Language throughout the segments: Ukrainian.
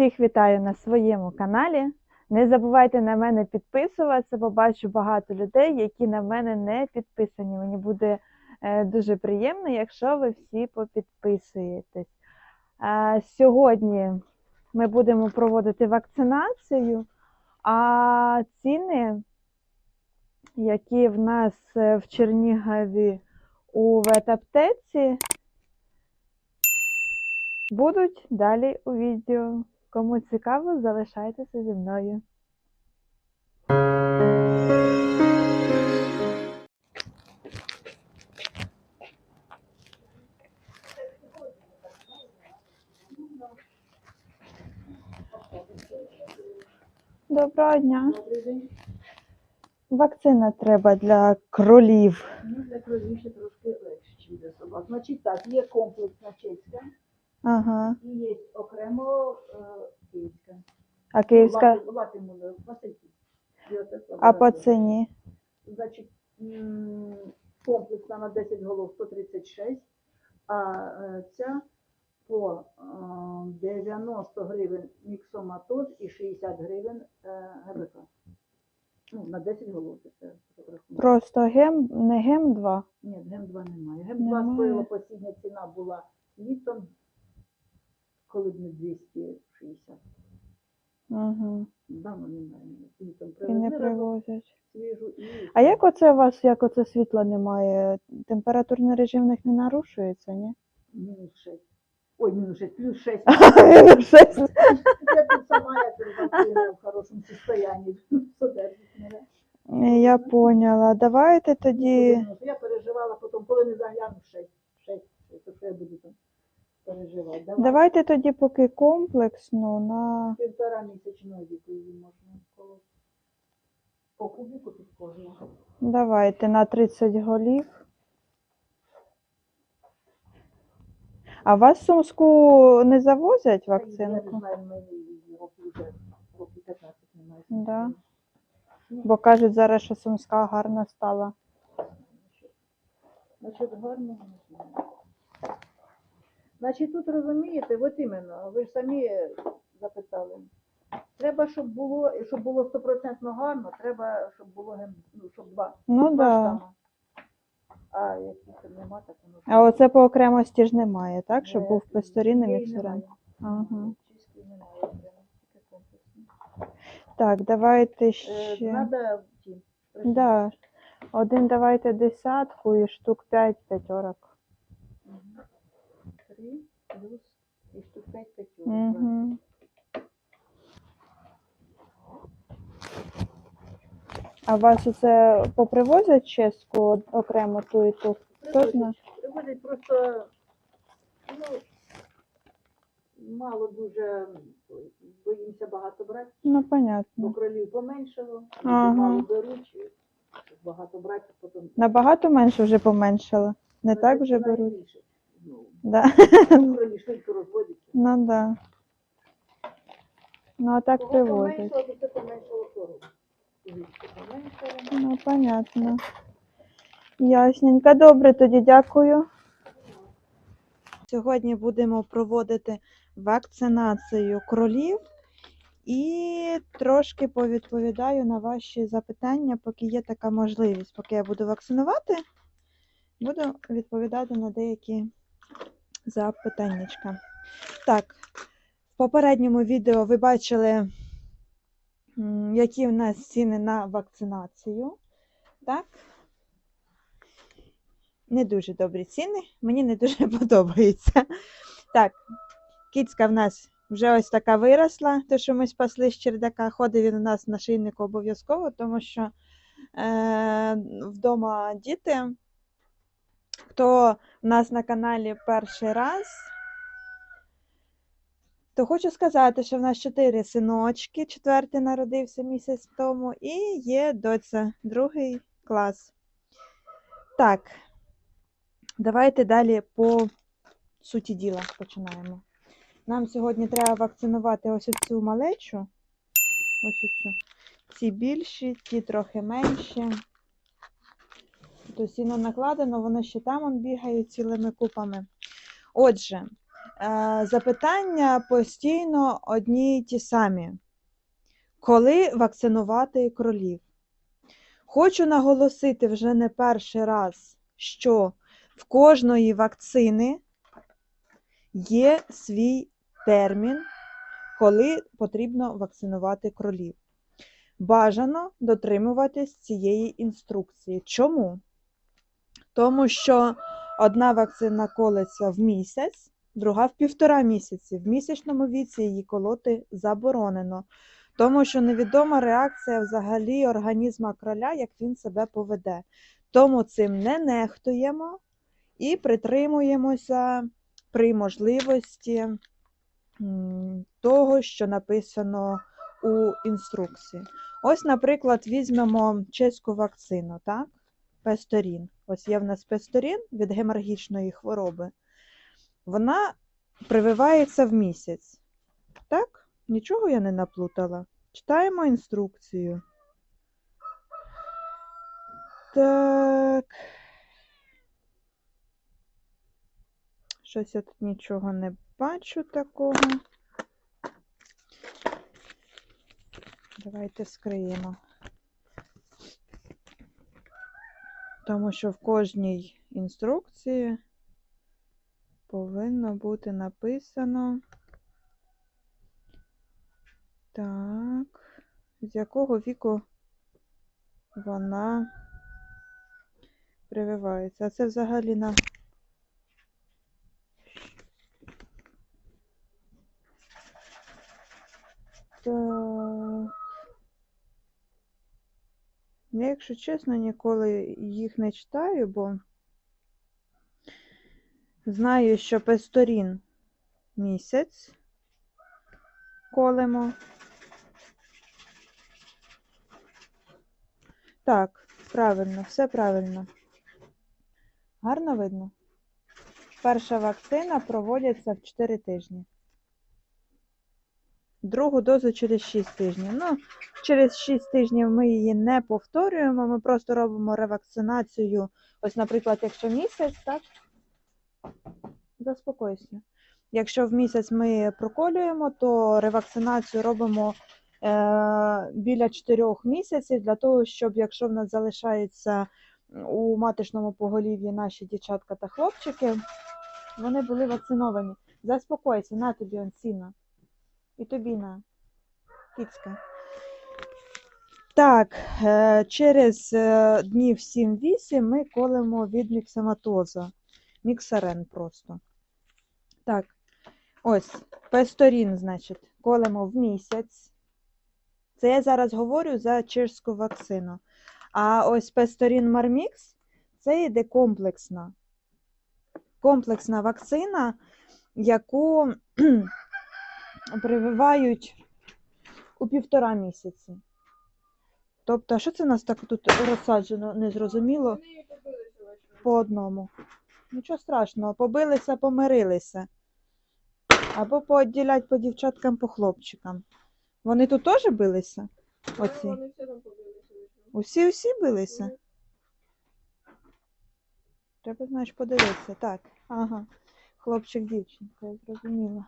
Всіх вітаю на своєму каналі. Не забувайте на мене підписуватися, бо бачу багато людей, які на мене не підписані. Мені буде е, дуже приємно, якщо ви всі попідписуєтесь. Сьогодні ми будемо проводити вакцинацію, а ціни, які в нас е, в Чернігові у ветаптеці, будуть далі у відео. Кому цікаво, залишайтеся зі мною. Доброго дня. Вакцина треба для кролів. Ну, для кролів ще трошки легше, ніж для собак. Значить так, є комплексна чеська Ага. і є окремо е. А київська. Лати- Латиму, Васильки. І А по лабораторія. ціні? Значить, м, комплексна на 10 голов 136, а е, ця по е, 90 гривень міксоматоз і 60 гривень е, ГБК. Ну, на 10 голов це все розрахунок. Просто гем, не гем 2. Ні, ГЕМ-2 немає. ГЕМ-2 Немає. стоїла постійна ціна була літом, коли б не 260. Ага. Давно немає. Літом І не привезли разом привозять. свіжу і... А як оце у вас, як оце світла немає? Температурний режим в них не нарушується, ні? Мінус 6. Ой, мінус 6, плюс 6. Мінус шесть. Я тут сама, я тут в хорошому состоянні. Содержить мене. Я поняла. Давайте тоді. Я переживала потім, коли не загляну 6. 6. То що я буду там переживати. Давай. Давайте тоді поки комплексно на. Півтора місячного віку її можна колоти. По кубіку тут кожного. Давайте на 30 голів. А вас в Сумську не завозять Я не вакцинку? знаю, в її років вже років 15 немає. Да. Бо кажуть зараз, що Сумська гарна стала. Значить, гарно не знаю. Значить, тут розумієте, от іменно, ви ж самі запитали. Треба, щоб було, щоб було стопроцентно гарно, треба, щоб було ген- ну, щоб два. Ну два да. штама. А якщо нема, так воно. А оце по окремості ж немає, так? Щоб Е, був все немає. Ага. Чистки немає окремо, тільки комплексні. Так, давайте Е, ще. Надо ті. Да. Один давайте десятку і штук 5 п'ятерок. Три плюс і штук п'ять п'ятьох. Угу. А вас оце попривозять ческу окремо ту і ту? Хто знає? Приводить просто ну, мало дуже боїмося багато брати, Ну, бо понятно. кролів поменшало, Ага. мало беруть, багато брати, потім Набагато менше вже поменшало. Не так вже беруть. більше. Ну, Да. швидко розводяться. Ну да. Ну а так Кого привозять. поменшало, то поменшало кору. Звідки поменшало. Ну, понятно. Ясненько. Добре, тоді дякую. Сьогодні будемо проводити вакцинацію кролів і трошки повідповідаю на ваші запитання, поки є така можливість. Поки я буду вакцинувати, буду відповідати на деякі запитаннячка. Так, в попередньому відео ви бачили, які в нас ціни на вакцинацію. Так? Не дуже добрі ціни, мені не дуже подобається. Так, кіцька в нас вже ось така виросла, те, що ми спасли з чердака. Ходить він у нас на шийнику обов'язково, тому що е, вдома діти. Хто в нас на каналі перший раз, то хочу сказати, що в нас чотири синочки, четвертий народився місяць тому, і є доця, другий клас. Так, давайте далі по суті діла починаємо. Нам сьогодні треба вакцинувати ось цю малечу. Ось цю. Ці більші, ті трохи менші. То сіно накладено, воно ще там он бігає цілими купами. Отже, Е, Запитання постійно одні й ті самі. Коли вакцинувати кролів? Хочу наголосити вже не перший раз, що в кожної вакцини є свій термін, коли потрібно вакцинувати кролів. Бажано дотримуватись цієї інструкції. Чому? Тому що одна вакцина колеться в місяць, друга в півтора місяці. В місячному віці її колоти заборонено, тому що невідома реакція взагалі організма кроля, як він себе поведе. Тому цим не нехтуємо і притримуємося при можливості того, що написано у інструкції. Ось, наприклад, візьмемо чеську вакцину, так? Песторін. Ось є в нас песторін від геморгічної хвороби. Вона прививається в місяць. Так? Нічого я не наплутала. Читаємо інструкцію. Так. Щось я тут нічого не бачу такого. Давайте скриємо. Тому що в кожній інструкції повинно бути написано. Так, з якого віку вона прививається. А це взагалі на. Так. Я, якщо чесно, ніколи їх не читаю, бо знаю, що песторін місяць колемо. Так, правильно, все правильно. Гарно видно. Перша вакцина проводиться в 4 тижні. Другу дозу через 6 тижнів. Ну, через 6 тижнів ми її не повторюємо, ми просто робимо ревакцинацію. Ось, наприклад, якщо місяць, так? Заспокойся. Якщо в місяць ми проколюємо, то ревакцинацію робимо е, біля 4 місяців для того, щоб якщо в нас залишається у маточному поголів'ї наші дівчатка та хлопчики, вони були вакциновані. Заспокойся, на тобі он сіна. І тобі на кицька. Так, е, через е, днів 7-8 ми колемо від міксаматоза. Міксарен просто. Так, ось, песторін, значить, колемо в місяць. Це я зараз говорю за чешську вакцину. А ось песторін Мармікс це йде комплексна. Комплексна вакцина, яку прививають у півтора місяці. Тобто, що це у нас так тут розсаджено, незрозуміло по одному. Нічого страшного, побилися, помирилися. Або поодділять по дівчаткам, по хлопчикам. Вони тут теж билися? Оці. Вони все там побилися. Усі усі билися? Треба, значить, подивитися. Так, ага. Хлопчик, дівчинка, я зрозуміла.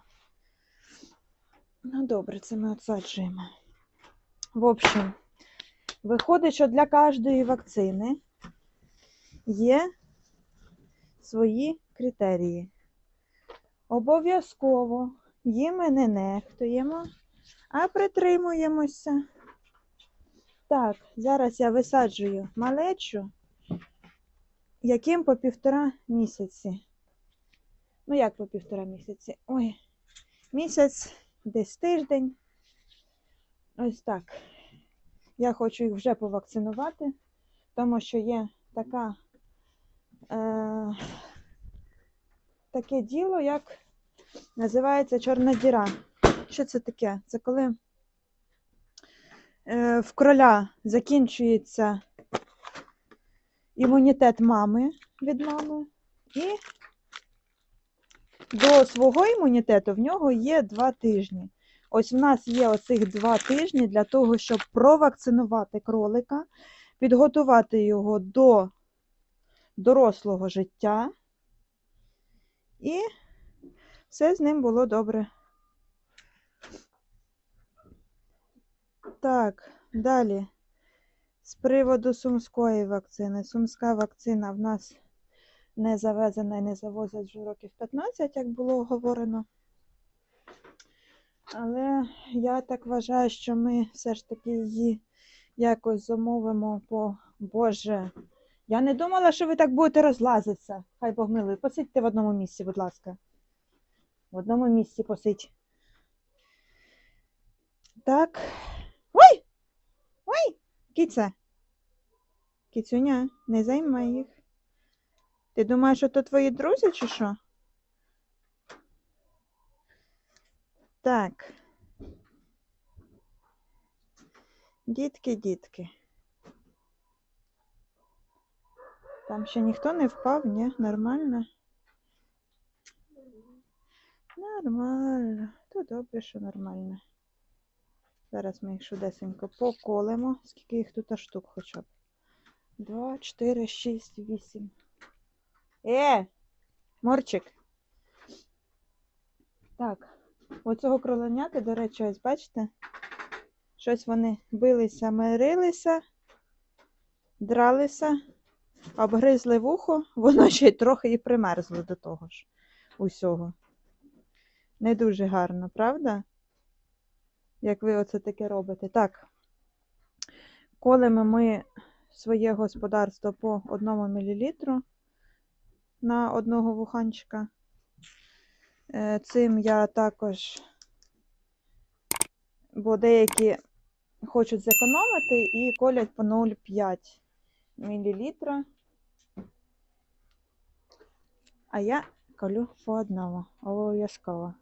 Ну, добре, це ми отсаджуємо. В общем, виходить, що для кожної вакцини є свої критерії. Обов'язково їми не нехтуємо, а притримуємося. Так, зараз я висаджую малечу яким по півтора місяці. Ну, як по півтора місяці? Ой, місяць, десь тиждень. Ось так. Я хочу їх вже повакцинувати, тому що є така, е, таке діло, як називається чорна діра. Що це таке? Це коли е, в кроля закінчується імунітет мами від мами, і до свого імунітету в нього є два тижні. Ось в нас є оцих два тижні для того, щоб провакцинувати кролика, підготувати його до дорослого життя і Все з ним було добре. Так, далі. З приводу сумської вакцини. Сумська вакцина в нас не завезена і не завозять вже років 15, як було говорено. Але я так вважаю, що ми все ж таки її якось замовимо по Боже. Я не думала, що ви так будете розлазитися. Хай Бог милує. Посидьте в одному місці, будь ласка. В одному місці посидь. Так. Ой! Ой! Кіця. Кіцюня, не займай їх. Ти думаєш, що то твої друзі чи що? Так. Дітки, дітки. Там ще ніхто не впав, ні? Нормально? Нормально. То добре, що нормально. Зараз ми їх швидесенько поколемо. Скільки їх тут штук хоча б? Два, чотири, шість, вісім. Е! Морчик. Так. Оцього кроленяти, до речі, ось бачите? Щось вони билися, мирилися, дралися, обгризли вухо, воно ще й трохи і примерзло до того ж усього. Не дуже гарно, правда? Як ви оце таке робите? Так. Колемо ми своє господарство по 1 мл на одного вуханчика. Е, Цим я також, бо деякі хочуть зекономити і колять по 0,5 мл. А я колю по одному, обов'язково.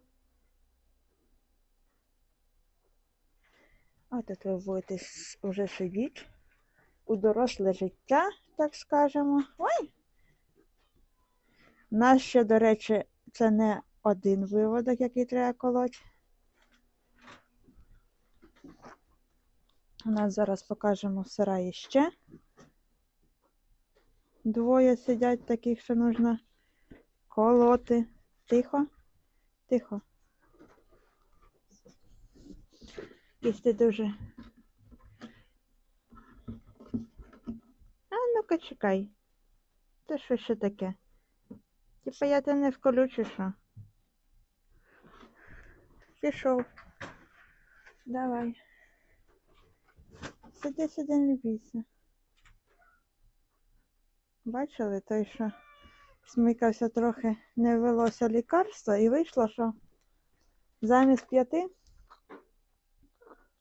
А тут ви будете уже сидіти у доросле життя, так скажемо. Ой! У нас ще, до речі, це не один виводок, який треба колоть. У нас зараз покажемо в сараї ще. Двоє сидять таких, що нужно колоти. Тихо, тихо. Якийсь ти дуже. А ну-ка чекай. Це що ще таке? Типа я тебе не вколю чи що? Пішов. Давай. Сиди, сиди, не бійся. Бачили той, що смикався трохи, не велося лікарство, і вийшло, що замість п'яти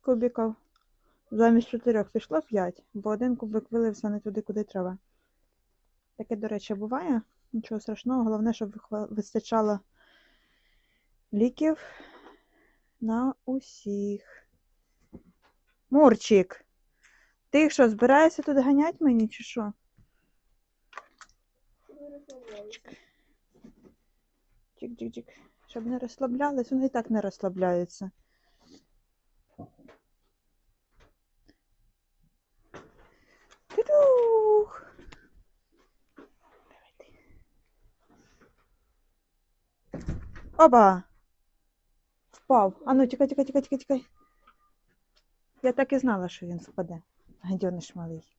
кубиків, замість чотирьох пішло п'ять, бо один кубик вилився не туди, куди треба. Таке, до речі, буває. Нічого страшного, головне, щоб вистачало ліків на усіх. Мурчик, ти що, збираєшся тут ганять мені чи що? Чик-чик-чик. Щоб не розслаблялись, вони і так не розслабляються. Тюдух. Оба! Впав. А ну, тікай, тікай, тікай, тікай, тікай. Я так і знала, що він впаде. Гадьониш малий.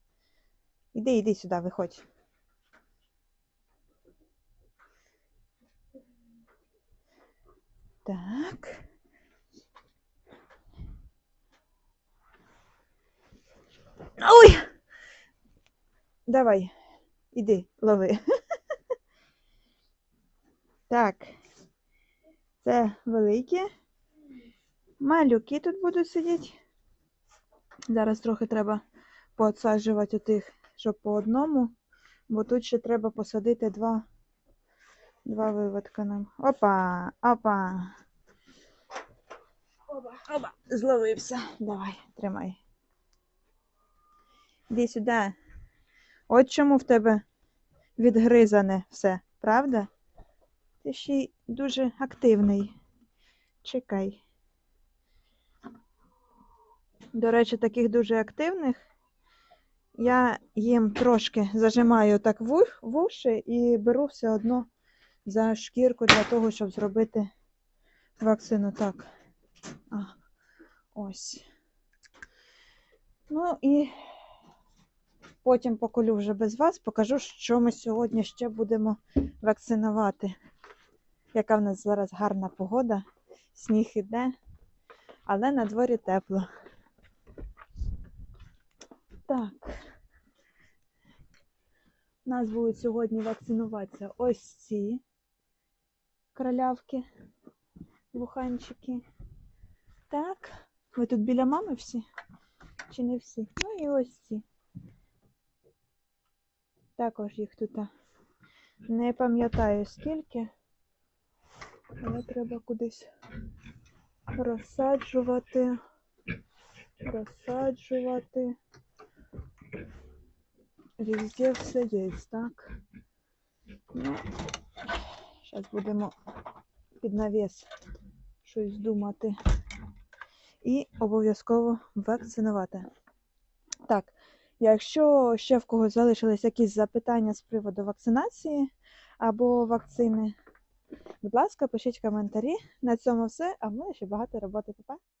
Іди, іди сюди, виходь. Так. Ой! Давай, іди, лови. Так. Це великі. Малюки тут будуть сидіти. Зараз трохи треба поотсаджувати тих, щоб по одному, бо тут ще треба посадити два, два виводка нам. Опа, опа. Оба. Оба, зловився. Давай, тримай. Іди сюди. От чому в тебе відгризане все, правда? Ти ще й дуже активний. Чекай. До речі, таких дуже активних я їм трошки зажимаю так вуші і беру все одно за шкірку для того, щоб зробити вакцину. Так. А, ось. Ну і потім поколю вже без вас, покажу, що ми сьогодні ще будемо вакцинувати. Яка в нас зараз гарна погода, сніг іде, але на дворі тепло. Так. у Нас будуть сьогодні вакцинуватися ось ці кралявки, вуханчики. Так. Ви тут біля мами всі? Чи не всі? Ну і ось ці. Також їх тут не пам'ятаю скільки. Але треба кудись розсаджувати. Розсаджувати. Везде все є, так? Ну, зараз будемо під навіс щось думати. І обов'язково вакцинувати. Так, якщо ще в когось залишились якісь запитання з приводу вакцинації або вакцини, будь ласка, пишіть коментарі. На цьому все, а в мене ще багато роботи. Па-па!